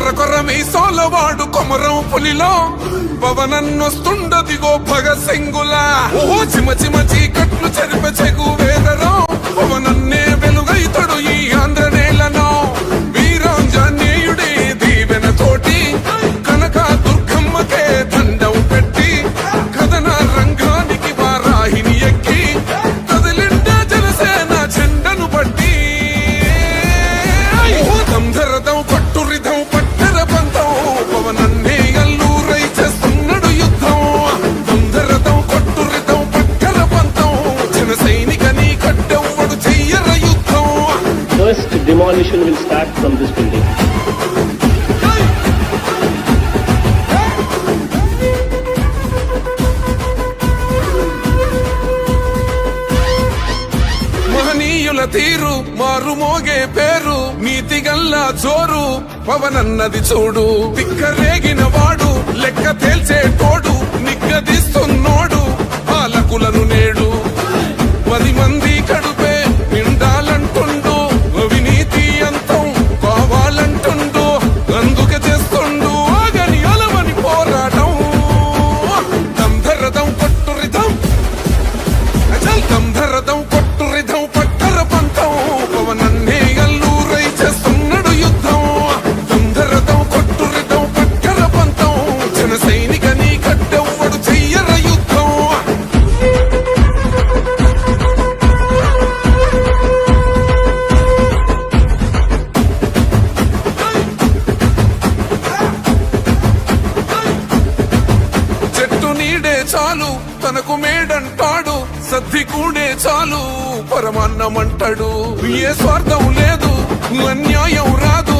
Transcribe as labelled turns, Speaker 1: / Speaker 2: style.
Speaker 1: కొర్ర కొర్ర మీసాల వాడు కొమరం పులిలో. పవనన్నొస్తుండదిగో భగ సింగులా. ఓ చిమ చిమ చీకట్లు చెరిప చెగు వేదరం. పవనన్నే
Speaker 2: back from this building.
Speaker 1: మహనీయుల తీరు మారు మోగే పేరు నీతి గల్లా చోరు పవనన్నది చూడు తిక్కరేగిన వాడు లెక్క తేల్చే తోడు తనకు మేడంటాడు సద్ది కూడే చాలు పరమాన్నం అంటాడు ఏ స్వార్థం లేదు అన్యాయం రాదు.